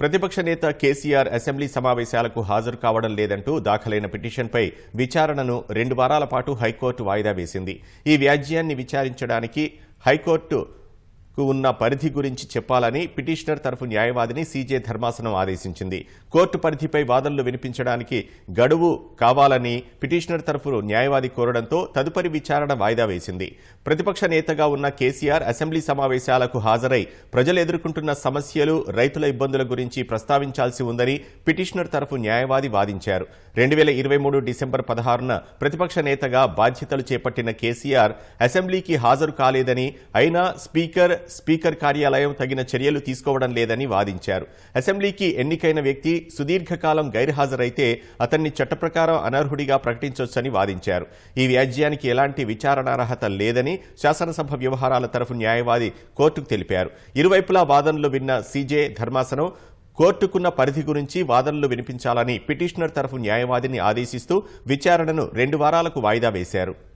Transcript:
ప్రతిపక్ష నేత కేసీఆర్ అసెంబ్లీ సమావేశాలకు హాజరు కావడం లేదంటూ దాఖలైన పిటిషన్పై విచారణను రెండు వారాల పాటు హైకోర్టు వాయిదా వేసింది. ఈ వ్యాజ్యాన్ని విచారించడానికి హైకోర్టు కు ఉన్న పరిధి గురించి చెప్పాలని పిటిషనర్ తరఫు న్యాయవాదిని సీజే ధర్మాసనం ఆదేశించింది. కోర్టు పరిధిపై వాదనలు వినిపించడానికి గడువు కావాలని పిటిషనర్ తరఫు న్యాయవాది కోరడంతో తదుపరి విచారణ వాయిదా వేసింది. ప్రతిపక్ష నేతగా ఉన్న కేసీఆర్ అసెంబ్లీ సమావేశాలకు హాజరై ప్రజలు ఎదుర్కొంటున్న సమస్యలు రైతుల ఇబ్బందుల గురించి ప్రస్తావించాల్సి ఉందని పిటిషనర్ తరఫు న్యాయవాది వాదించారు. రెండు వేల ఇరవై మూడు డిసెంబర్ పదహారున ప్రతిపక్ష నేతగా బాధ్యతలు చేపట్టిన కేసీఆర్ అసెంబ్లీకి హాజరు కాలేదని అయినా స్పీకర్ స్పీకర్ కార్యాలయం తగిన చర్యలు తీసుకోవడం లేదని వాదించారు. అసెంబ్లీకి ఎన్నికైన వ్యక్తి సుదీర్ఘకాలం గైర్హాజరైతే అతన్ని చట్టప్రకారం అనర్హుడిగా ప్రకటించవచ్చని వాదించారు. ఈ వ్యాజ్యానికి ఎలాంటి విచారణార్హత లేదని శాసనసభ వ్యవహారాల తరఫు న్యాయవాది కోర్టుకు తెలిపారు. ఇరువైపులా వాదనలు విన్న సీజే ధర్మాసనం కోర్టుకున్న పరిధి గురించి వాదనలు వినిపించాలని పిటిషనర్ తరఫు న్యాయవాదిని ఆదేశిస్తూ విచారణను రెండు వారాలకు వాయిదా వేశారు.